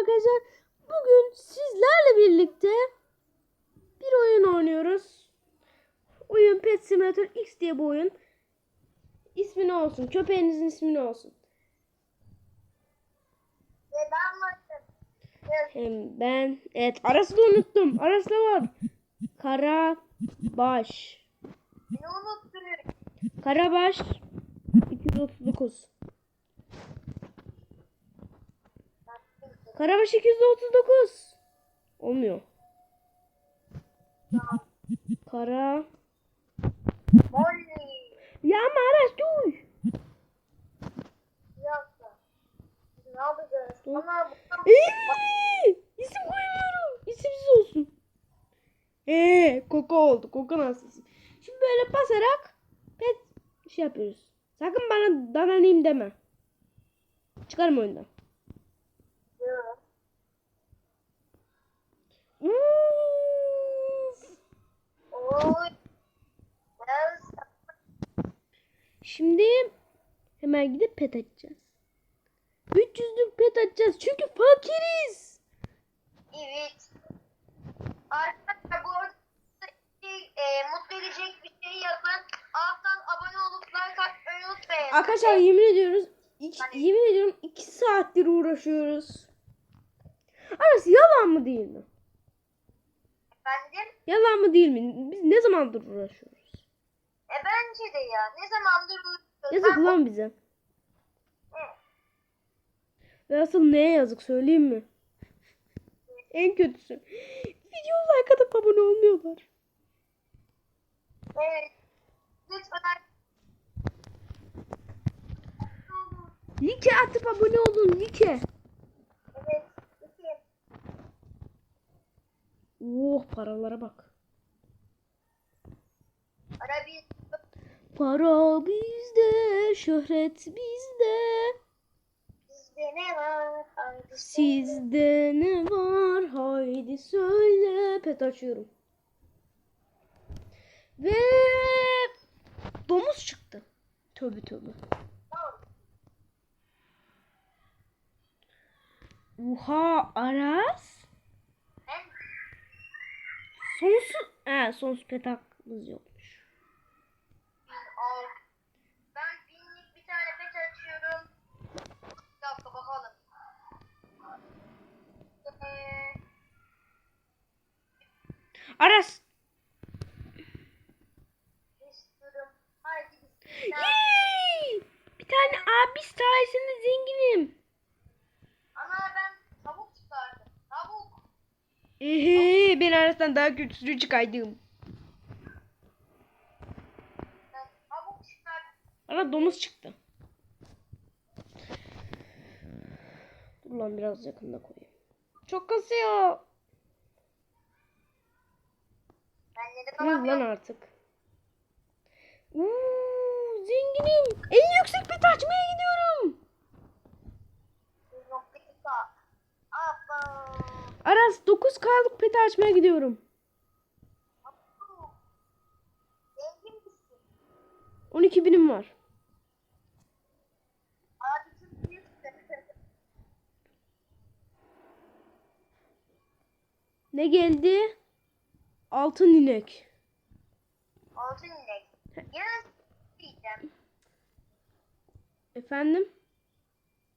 arkadaşlar. Bugün sizlerle birlikte bir oyun oynuyoruz. Oyun Pet Simulator X diye bu oyun. İsmi ne olsun? Köpeğinizin ismi ne olsun? Ve ben varım. Hem ben... Evet Aras'ı da unuttum. Aras da var. Karabaş. beni unutturuyor. Karabaş 239. Karabaş 239. Olmuyor. Kara... Molly. Ya ama Aras dur. Ne yapacağız? Ama bu Eee, İsim koyuyorum. İsimsiz olsun. Eee Koko oldu. Koko nasıl isim? Şimdi böyle basarak pet şey yapıyoruz. Sakın bana dananayım deme. Çıkarım oyundan. Şimdi hemen gidip pet açacağız. 300'lük pet açacağız. Çünkü fakiriz. evet. Arkadaşlar bu arada e, mutlu edecek bir şey yapın. Alttan abone olup like atmayı unutmayın. Arkadaşlar yemin ediyoruz. iki- Hani- yemin ediyorum 2 saattir uğraşıyoruz. Arası yalan mı değil mi? Efendim? Yalan mı değil mi? Biz ne zamandır uğraşıyoruz? E bence de ya. Ne zamandır uğraşıyoruz. Yazık Ben- lan bize. Ve asıl neye yazık söyleyeyim mi? En kötüsü. Video like atıp abone olmuyorlar. Evet. Lütfen. Like atıp abone olun like. Evet. İki. Oh paralara bak. Ara bir. Para bizde, şöhret bizde. Bizde ne var? Haydi. Sizde ne var? Haydi söyle. Pet açıyorum. Ve domuz çıktı. Tövbe tövbe. Oha Aras. Sonsuz. He sonsuz pet hakkımız yokmuş. Al. Ben binlik bir tane pet açıyorum. Bir dakika bakalım. Ee, Aras. istiyorum. Haydi bismillah. Yay! Bir tane abi sayesinde zenginim. Ana ben tavuk çıkardım. Tavuk. Aras'tan daha kötüsünü çıkardım. Bana domuz çıktı. Dur lan biraz yakında koyayım. Çok kasıyor. Lan alamıyorum? artık. Uuu zenginim. En yüksek pet açmaya gidiyorum. 1.2K. Aras 9K'lık pet açmaya gidiyorum. Misin? 12 binim var. Ne geldi? Altın inek. Altın inek. Yarın diyeceğim. Efendim?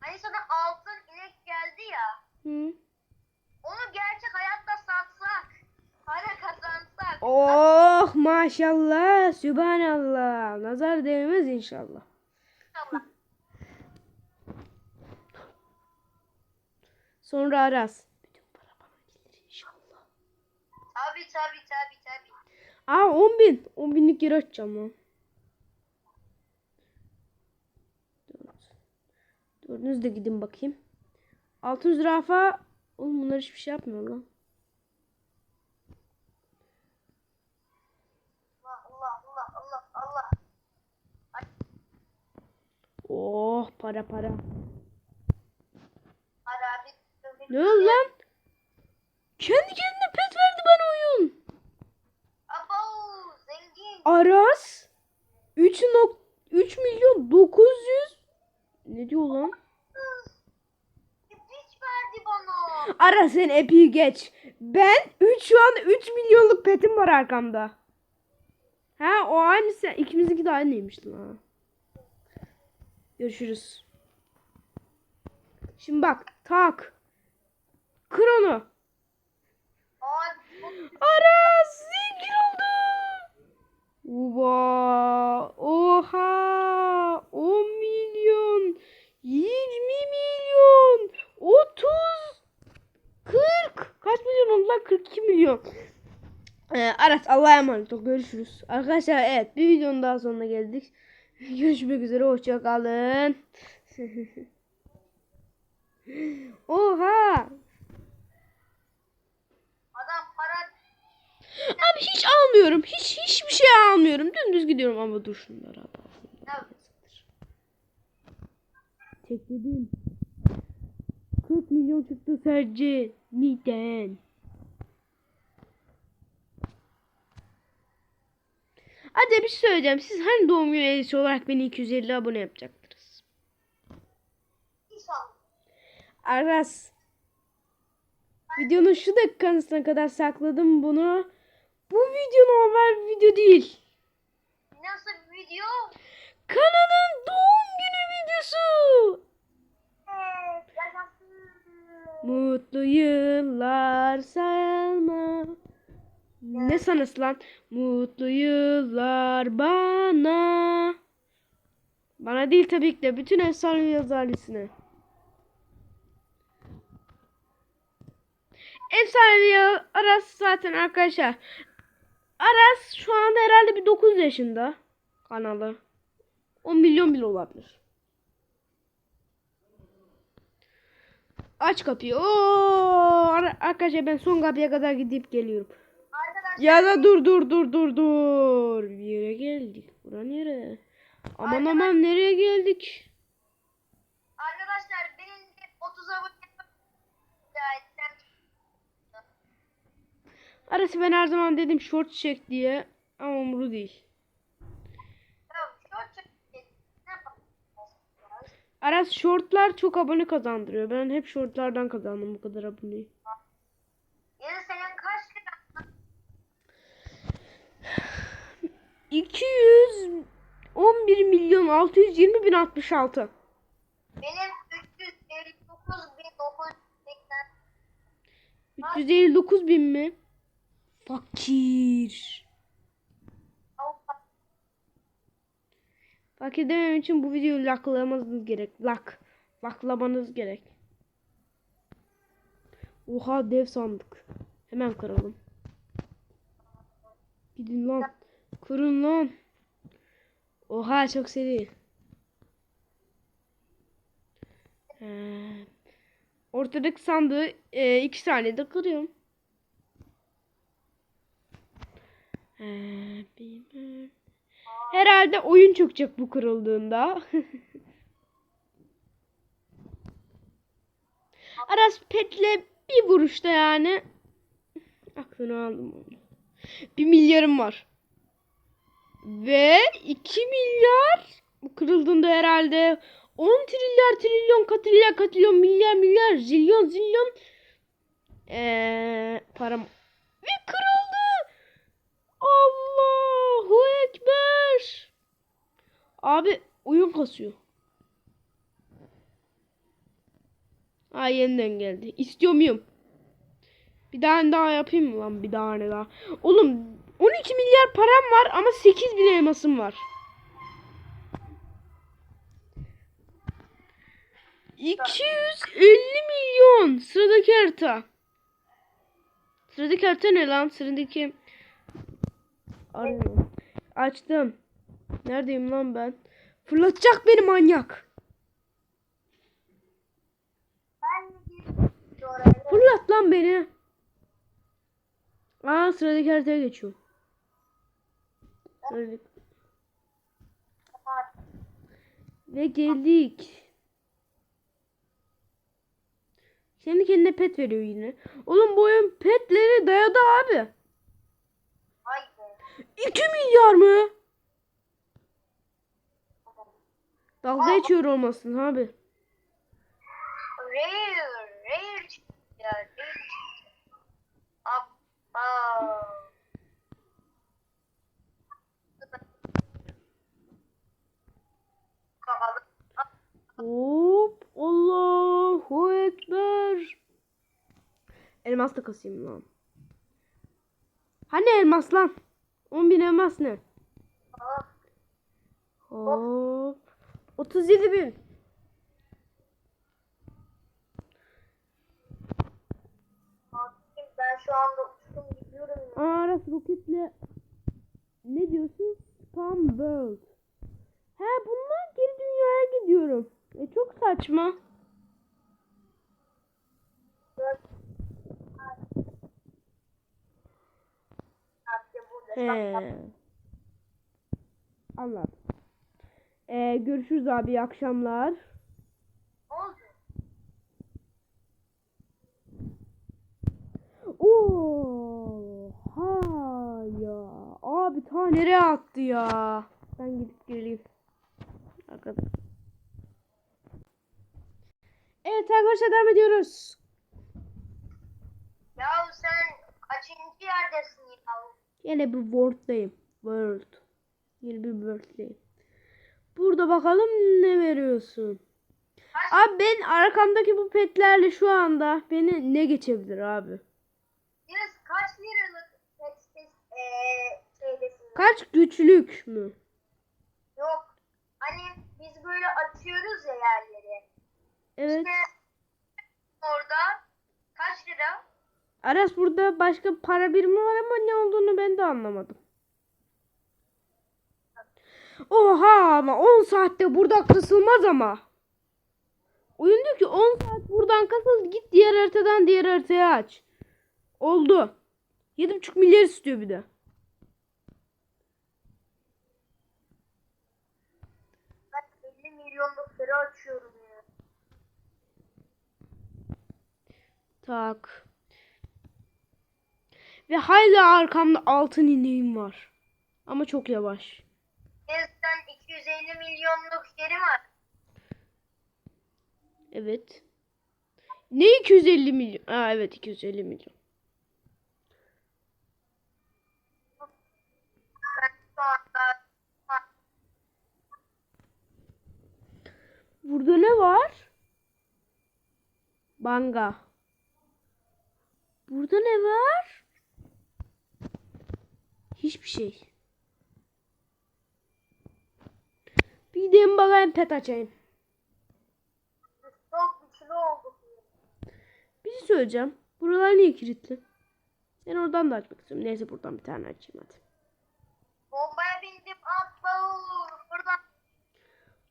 Hani sana altın inek geldi ya. Hı. Onu gerçek hayatta satsak, para kazansak. Oh maşallah. Sübhanallah. Nazar değmez inşallah. İnşallah. Sonra Aras. Bütün para bana gelir inşallah. Tabi tabi tabi tabi. Aa 10 bin. 10 binlik yer açacağım lan. Dördünüz de gidin bakayım. Altın zürafa. Oğlum bunlar hiçbir şey yapmıyor lan. Allah Allah Allah Allah Allah. Oh para para. Bir Ne lan? Kendi kendine pet verdi bana oyun. Abo zengin. Aras 3 nok 3 milyon 900 ne diyor lan? Hiç verdi bana. Ara sen epiyi geç. Ben 3 şu an 3 milyonluk petim var arkamda. Ha o aynı sen. İkimizinki de aynıymış lan. Görüşürüz. Şimdi bak tak. Kır onu. Aa, bu- Aras zengin oldum. Uva. Oha. 10 milyon. 20 milyon. 30. 40. Kaç milyon oldu lan? 42 milyon. Aras Allah'a emanet ol. Görüşürüz. Arkadaşlar evet bir videonun daha sonuna geldik. Görüşmek üzere. Hoşça kalın. Oha. adam para Abi hiç almıyorum. Hiç hiçbir şey almıyorum. Dümdüz gidiyorum ama dur şunları al. Ya, Tekledim. 40 milyon çıktı sadece. Neden? Hadi bir şey söyleyeceğim. Siz hani doğum günü hediyesi olarak beni 250 abone yapacaktınız? inşallah. Aras. Videonun şu dakikanısına kadar sakladım bunu. Bu video normal bir video değil. Nasıl bir video? Kanalın doğum günü videosu. Evet. Mutlu yıllar sayılma. Ne sanası lan? Mutlu yıllar bana. Bana değil tabii ki de bütün efsane yazarlısına. Efsane Aras zaten arkadaşlar. Aras şu anda herhalde bir 9 yaşında kanalı. 10 milyon bile olabilir. Aç kapıyı. Oo, ar- arkadaşlar ben son kapıya kadar gidip geliyorum. Ya da dur dur dur dur dur. Bir yere geldik. Bura nere? Aman aman nereye geldik? Arkadaşlar benim de 30 abone Arası ben her zaman dedim short çek diye. Ama umuru değil. Aras shortlar çok abone kazandırıyor. Ben hep shortlardan kazandım bu kadar aboneyi. Yarın senin kaç lira? 211 milyon 620 bin 66. Benim 359.980 359 bin mi? Fakir. Fakir demem için bu videoyu laklamanız gerek. Lak. Laklamanız gerek. Oha dev sandık. Hemen kıralım. Gidin lan. Kırın lan. Oha çok seri. Ee, ortadaki sandığı e, iki saniyede kırıyorum. Birthday. Herhalde oyun çökecek bu kırıldığında. Aras petle bir vuruşta yani. Aklını aldım onu. Bir milyarım var. Ve 2 milyar kırıldığında herhalde 10 trilyar trilyon katrilyon katrilyon milyar milyar zilyon zilyon ee, param ve kırıldı. Allahu Ekber. Abi oyun kasıyor. Aa yeniden geldi. İstiyor muyum? Bir tane daha yapayım mı lan? Bir tane daha. Oğlum 12 milyar param var ama 8 bin elmasım var. 250 milyon. Sıradaki harita. Sıradaki harita ne lan? Sıradaki Arıyorum. Açtım. Neredeyim lan ben? Fırlatacak beni manyak. Fırlat lan beni. Aa sıradaki haritaya geçiyorum. Sıradaki- Ve geldik. Kendi kendine pet veriyor yine. Oğlum bu oyun petleri dayadı abi. Haydi. 2 milyar mı? Dalga geçiyor olmasın abi. Rare, rare değil. Abba. Hop. Allahu Ekber. Elmas da kasayım lan. Hani elmas lan? 10 bin elmas ne? Hop. 37 bin. Ben şu anda uçtum gidiyorum ya. Aa, Aras roketle ne diyorsun? Spam World. He bunlar geri dünyaya gidiyorum. E çok saçma. He. Anladım. Ee, görüşürüz abi iyi akşamlar. Oha ya. Abi ta nereye attı ya? Ben gidip geleyim. Arkadaşlar. Evet arkadaşlar devam ediyoruz. Ya sen kaçıncı yerdesin ya? Yine bir world'dayım. World. Yine bir world'dayım. Burada bakalım ne veriyorsun. Kaç, Abi ben arkamdaki bu petlerle şu anda beni ne geçebilir abi? Yunus kaç liralık pet eee şeydesin? Kaç güçlük mü? Yok. Hani biz böyle atıyoruz ya yerleri. Evet. İşte orada kaç lira? Aras burada başka para birimi var ama ne olduğunu ben de anlamadım. Oha ama 10 saatte burada kasılmaz ama. Oyun diyor ki 10 saat buradan kasıl git diğer haritadan diğer haritaya aç. Oldu. 7,5 milyar istiyor bir de. Ben 50 milyonluk lira açıyorum ya. Tak. Ve hala arkamda altın ineğim var. Ama çok yavaş. Bizden 250 milyonluk yeri var. Evet. Ne 250 milyon? Aa evet 250 milyon. Burada ne var? Banga. Burada ne var? Hiçbir şey. Bir gideyim bakayım pet açayım. çok güçlü olduk. Bir şey söyleyeceğim. Buralar niye kilitli? Ben oradan da açmak istiyorum. Neyse buradan bir tane açayım hadi. Bombaya bindim. Abba buradan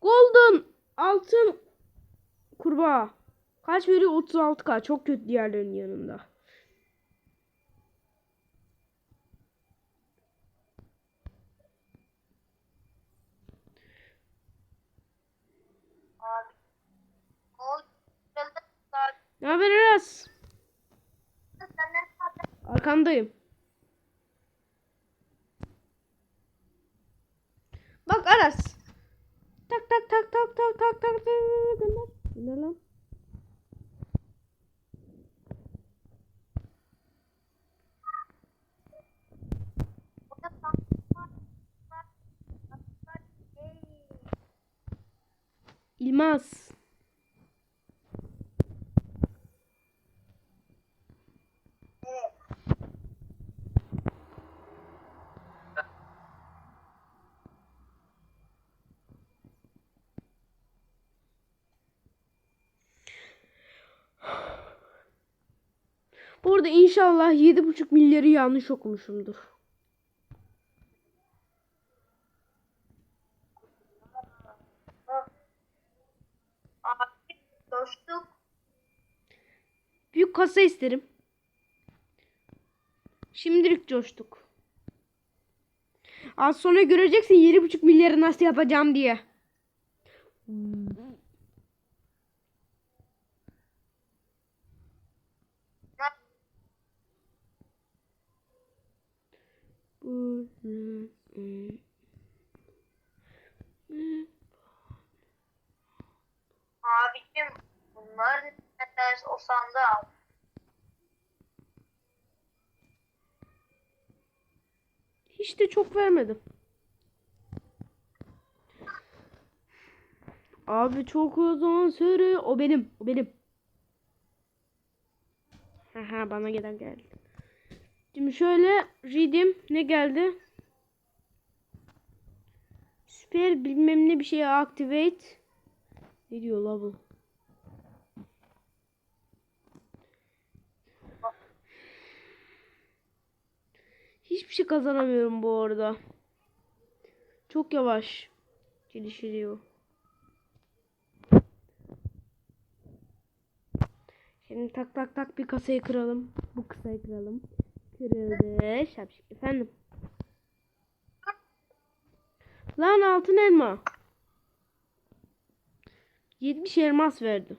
Golden altın kurbağa. Kaç veriyor? 36k. Çok kötü diğerlerinin yanında. abi. O Ne haber Aras? Senden zaten Arkandayım. Bak Aras. Tak tak tak tak tak tak tak. Gönder lan. İlmaz. Evet. Burada inşallah 7,5 milyarı yanlış okumuşumdur. Coştuk. Büyük kasa isterim. Şimdilik coştuk. Az sonra göreceksin 7,5 milyarı nasıl yapacağım diye. Abicim bunlar ne ders o sandığa al. Hiç de çok vermedim. Abi çok uzun sürü. O benim. O benim. Haha bana gelen geldi. Şimdi şöyle read'im ne geldi? Süper bilmem ne bir şey activate. Ne diyor la bu? Hiçbir şey kazanamıyorum bu arada. Çok yavaş geliştiriyor. Şimdi tak tak tak bir kasayı kıralım. Bu kasayı kıralım. Kırıldı. Şapşik. Efendim. Lan altın elma. 70 elmas verdi.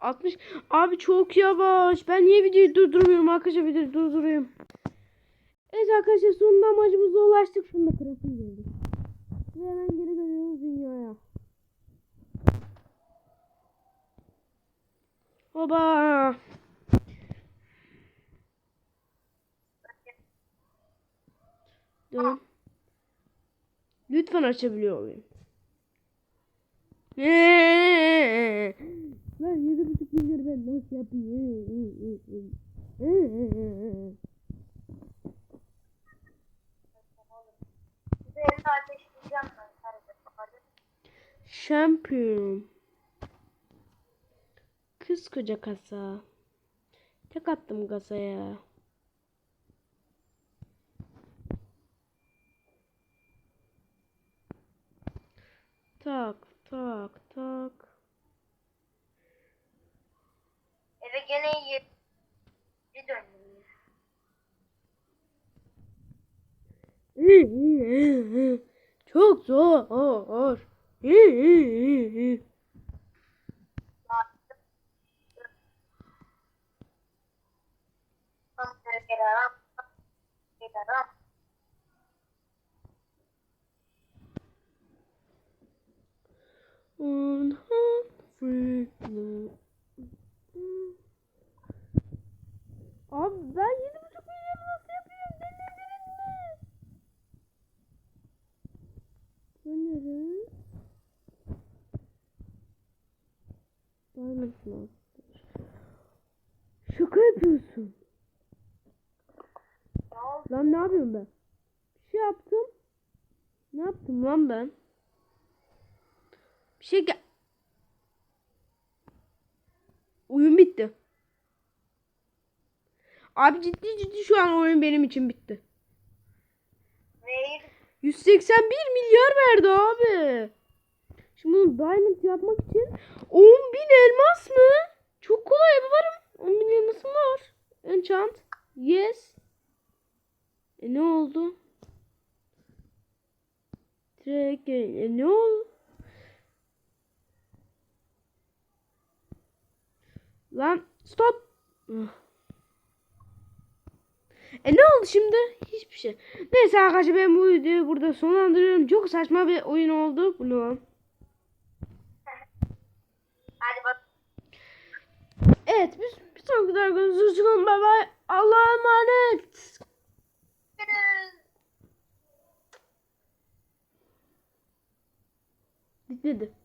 Altmış. Abi çok yavaş. Ben niye videoyu durdurmuyorum arkadaşlar videoyu durdurayım. Evet arkadaşlar sonunda amacımıza ulaştık. Şunu da kırasım geldi. Ve hemen geri dönüyoruz dünyaya. Oba. Dön. Lütfen açabiliyor muyum? Lan yedi buçuk milyar ben nasıl yapayım? Üzerine ateşleyeceğim ben. Hadi. Şampiyon. Kız koca kasa. Tek attım kasaya. Tak tak tak. Eve gene iyi. Bir döndüm. Çok zor. On Humphrey. Abi ben yedi buçuk milyar nasıl yapıyorum? Denediniz mi? Sanırım. Diamond Master. Şaka yapıyorsun. Lan ne yapıyorum ben? Bir şey yaptım. Ne yaptım lan ben? Bir şey gel. Oyun bitti. Abi ciddi ciddi şu an oyun benim için bitti. Neydi? 181 milyar verdi abi. Şimdi bunu diamond yapmak için 10 bin elmas mı? Çok kolay yaparım. 10 bin elmasım var. Enchant. Yes. E ne oldu? Direkt e, ne oldu? Lan stop. Ah. E ne oldu şimdi? Hiçbir şey. Neyse arkadaşlar ben bu videoyu burada sonlandırıyorum. Çok saçma bir oyun oldu. Bu ne lan? Hadi bak. Evet biz bir sonraki videoda görüşürüz. Bye bye. Allah'a emanet. Bitmedi.